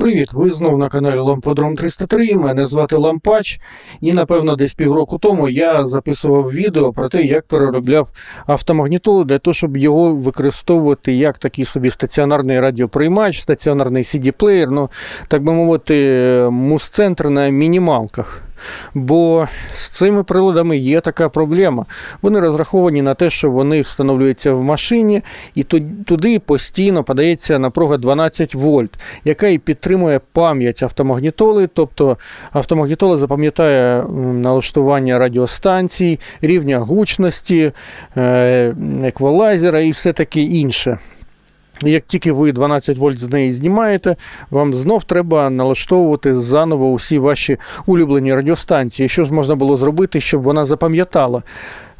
Привіт, ви знову на каналі Ламподром 303. Мене звати Лампач, і напевно десь півроку тому я записував відео про те, як переробляв автомагнітолу для того, щоб його використовувати як такий собі стаціонарний радіоприймач, стаціонарний CD-плеєр, ну так би мовити, мус-центр на мінімалках. Бо з цими приладами є така проблема. Вони розраховані на те, що вони встановлюються в машині, і туди постійно подається напруга 12 вольт, яка і підтримує пам'ять автомагнітоли. Тобто автомагнітола запам'ятає налаштування радіостанцій, рівня гучності, е, еквалайзера і все таке інше. Як тільки ви 12 вольт з неї знімаєте, вам знов треба налаштовувати заново усі ваші улюблені радіостанції. Що ж можна було зробити, щоб вона запам'ятала?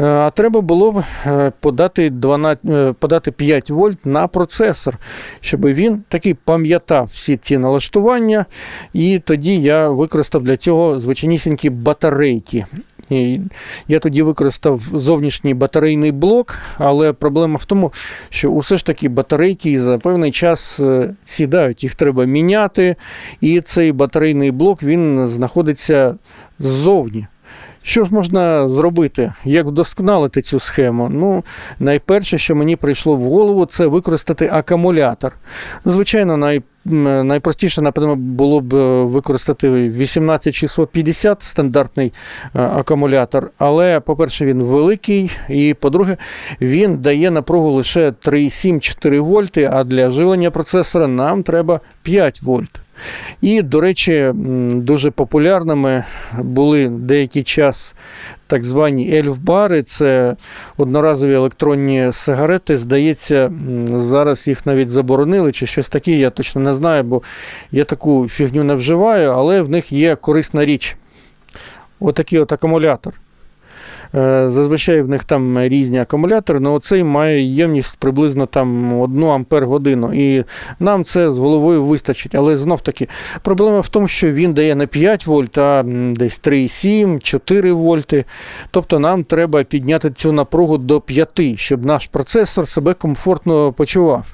Е, А треба було е, подати, 12, е, подати 5 вольт на процесор, щоб він таки пам'ятав всі ці налаштування. І тоді я використав для цього звичайнісінькі батарейки. І я тоді використав зовнішній батарейний блок, але проблема в тому, що усе ж таки батарейки за певний час е, сідають, їх треба міняти, і цей батарейний блок він знаходиться ззовні. Що ж можна зробити? Як вдосконалити цю схему? Ну, найперше, що мені прийшло в голову, це використати акумулятор. Ну, Звичайно, най, найпростіше, напевно, було б е, використати 18650 стандартний е, акумулятор. Але, по-перше, він великий, і по-друге, він дає напругу лише 3,7-4 вольти, а для живлення процесора нам треба 5 вольт. І, до речі, дуже популярними були деякий час так звані ельфбари. Це одноразові електронні сигарети. Здається, зараз їх навіть заборонили чи щось таке, я точно не знаю, бо я таку фігню не вживаю, але в них є корисна річ. Отакий от акумулятор. Е, Зазвичай в них там різні акумулятори, але оцей має ємність приблизно там 1 ампер годину. І нам це з головою вистачить. Але знов таки проблема в тому, що він дає не 5 вольт, а десь 3,7, 4 вольти. Тобто нам треба підняти цю напругу до 5, щоб наш процесор себе комфортно почував.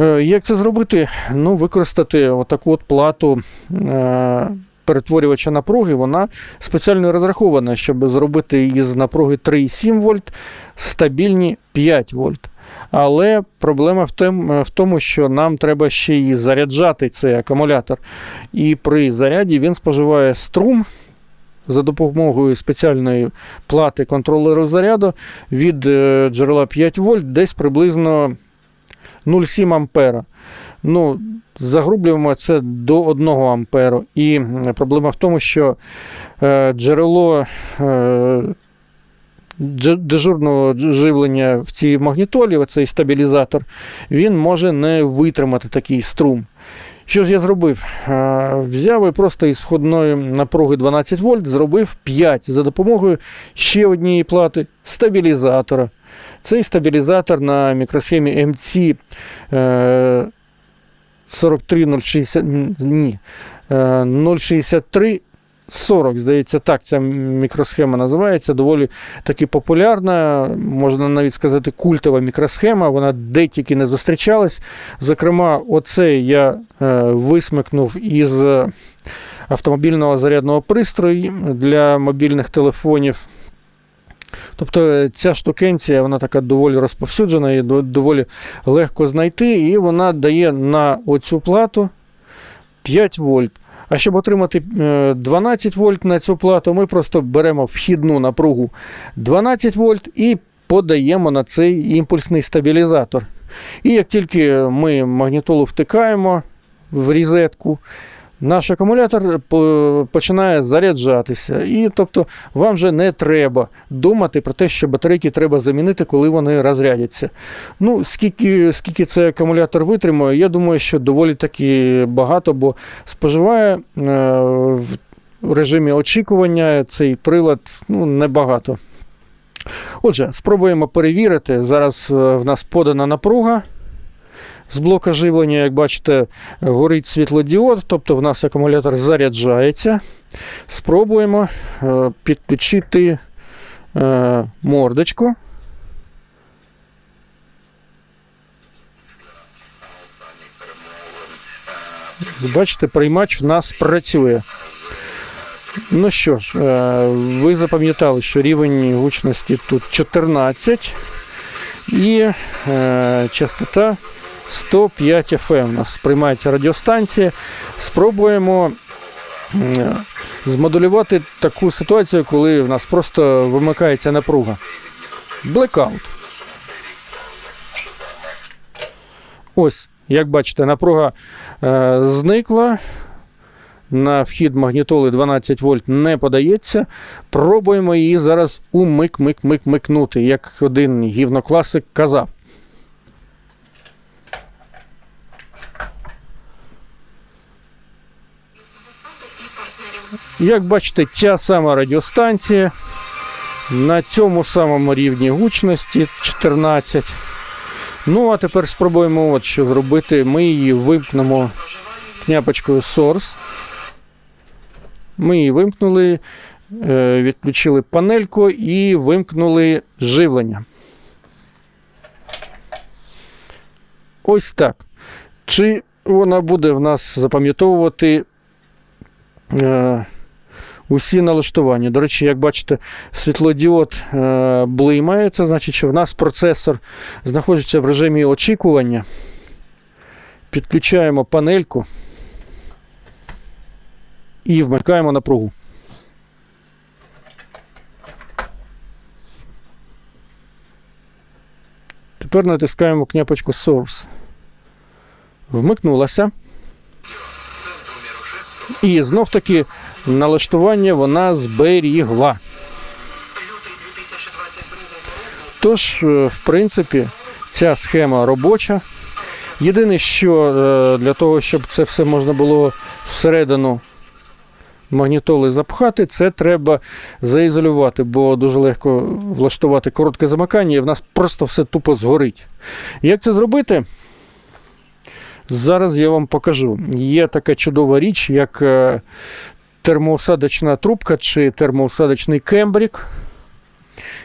Е, Як це зробити? Ну, використати отаку от плату е, перетворювача напруги, вона спеціально розрахована, щоб зробити із напруги 3,7 вольт стабільні 5 вольт. Але проблема в, тем, в тому, що нам треба ще й заряджати цей акумулятор. І при заряді він споживає струм за допомогою спеціальної плати контролеру заряду від е, джерела 5 вольт десь приблизно 0,7 ампера ну, загрублюємо це до 1 амперу. І проблема в тому, що е, джерело е, дежурного живлення в цій магнітолі, оцей стабілізатор, він може не витримати такий струм. Що ж я зробив? Е, взяв і просто із входної напруги 12 вольт, зробив 5 за допомогою ще однієї плати стабілізатора. Цей стабілізатор на мікросхемі МЦ 43 ні, е, 063 40, здається, так ця мікросхема називається. Доволі таки популярна, можна навіть сказати, культова мікросхема. Вона де тільки не зустрічалась. Зокрема, оцей я е, висмикнув із автомобільного зарядного пристрою для мобільних телефонів. Тобто е, ця штукенція, вона така доволі розповсюджена і доволі легко знайти, і вона дає на оцю плату 5 вольт. А щоб отримати е, 12 вольт на цю плату, ми просто беремо вхідну напругу 12 вольт і подаємо на цей імпульсний стабілізатор. І як тільки ми магнітолу втикаємо в різетку, наш акумулятор починає заряджатися. І тобто вам вже не треба думати про те, що батарейки треба замінити, коли вони розрядяться. Ну, скільки, скільки цей акумулятор витримує, я думаю, що доволі таки багато, бо споживає е, в режимі очікування цей прилад ну, небагато. Отже, спробуємо перевірити. Зараз е, в нас подана напруга. З блока живлення, як бачите, горить світлодіод, тобто в нас акумулятор заряджається. Спробуємо е, підключити е, мордочку. Бачите, приймач в нас працює. Ну що ж, е, ви запам'ятали, що рівень гучності тут 14 і частота 105 FM. У нас приймається радіостанція. Спробуємо змоделювати таку ситуацію, коли в нас просто вимикається напруга. Блекаут. Ось, як бачите, напруга е, зникла. На вхід магнітоли 12 вольт не подається. Пробуємо її зараз умик-мик-мик-микнути, як один гівнокласик казав. Як бачите, ця сама радіостанція на цьому самому рівні гучності 14. Ну, а тепер спробуємо от що зробити. Ми її вимкнемо княпочкою Source. Ми її вимкнули, е, відключили панельку і вимкнули живлення. Ось так. Чи вона буде в нас запам'ятовувати е, усі налаштування? До речі, як бачите, світлодіод е, блимає, значить, що в нас процесор знаходиться в режимі очікування. Підключаємо панельку і вмикаємо напругу. Тепер натискаємо кнопочку Source. Вмикнулася. І знов таки налаштування вона зберігла. Тож, е, в принципі, ця схема робоча. Єдине, що е, для того, щоб це все можна було всередину магнітоли запхати, це треба заізолювати, бо дуже легко влаштувати коротке замикання, і в нас просто все тупо згорить. Як це зробити? Зараз я вам покажу. Є така чудова річ, як е, термоусадочна трубка чи термоусадочний кембрік.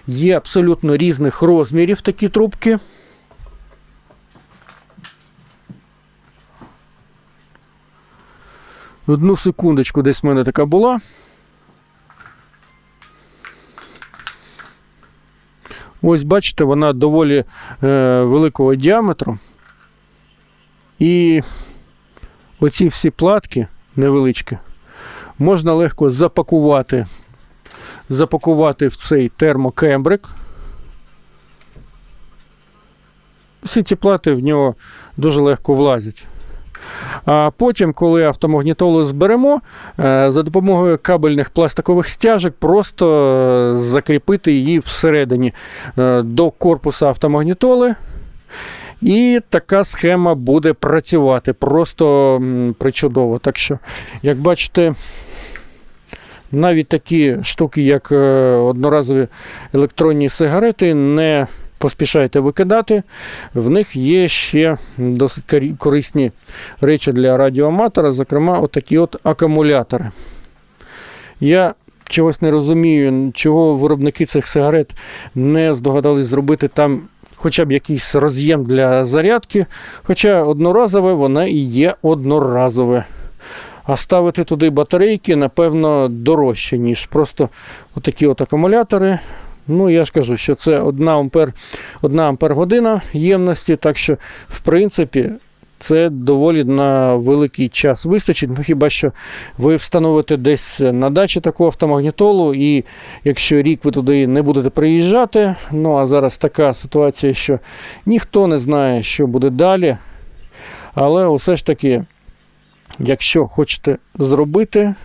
Є абсолютно різних розмірів такі трубки. Одну секундочку, десь в мене така була. Ось бачите, вона доволі е, великого діаметру. І оці всі платки невеличкі можна легко запакувати, запакувати в цей термокембрик. Всі ці плати в нього дуже легко влазять. А потім, коли автомагнітолу зберемо, е, за допомогою кабельних пластикових стяжок просто закріпити її всередині е, до корпуса автомагнітоли. І така схема буде працювати просто причудово. Так що, як бачите, навіть такі штуки, як е, одноразові електронні сигарети, не поспішайте викидати. В них є ще досить корисні речі для радіоаматора, зокрема, отакі от акумулятори. Я чогось не розумію, чого виробники цих сигарет не здогадались зробити там хоча б якийсь роз'єм для зарядки. Хоча одноразове воно і є одноразове. А ставити туди батарейки, напевно, дорожче, ніж просто отакі от акумулятори. Ну, я ж кажу, що це 1 ампер, 1 ампер година ємності, так що, в принципі, це доволі на великий час вистачить. Ну, хіба що ви встановите десь на дачі таку автомагнітолу, і якщо рік ви туди не будете приїжджати, ну а зараз така ситуація, що ніхто не знає, що буде далі. Але усе ж таки, якщо хочете зробити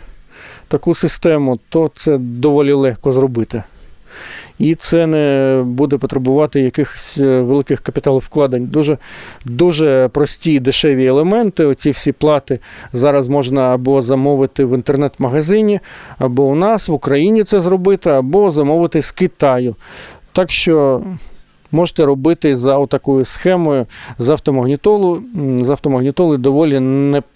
таку систему, то це доволі легко зробити. І це не буде потребувати якихось е, великих капіталовкладень. Дуже, дуже прості дешеві елементи. Оці всі плати зараз можна або замовити в інтернет-магазині, або у нас в Україні це зробити, або замовити з Китаю. Так що можете робити за отакою схемою з автомагнітолу. З автомагнітоли доволі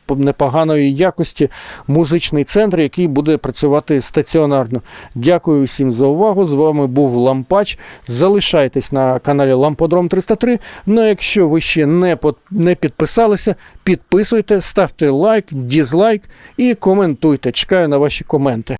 непоганої якості музичний центр, який буде працювати стаціонарно. Дякую всім за увагу. З вами був Лампач. Залишайтесь на каналі Ламподром 303. Ну, а якщо ви ще не, не підписалися, підписуйте, ставте лайк, дізлайк і коментуйте. Чекаю на ваші коменти.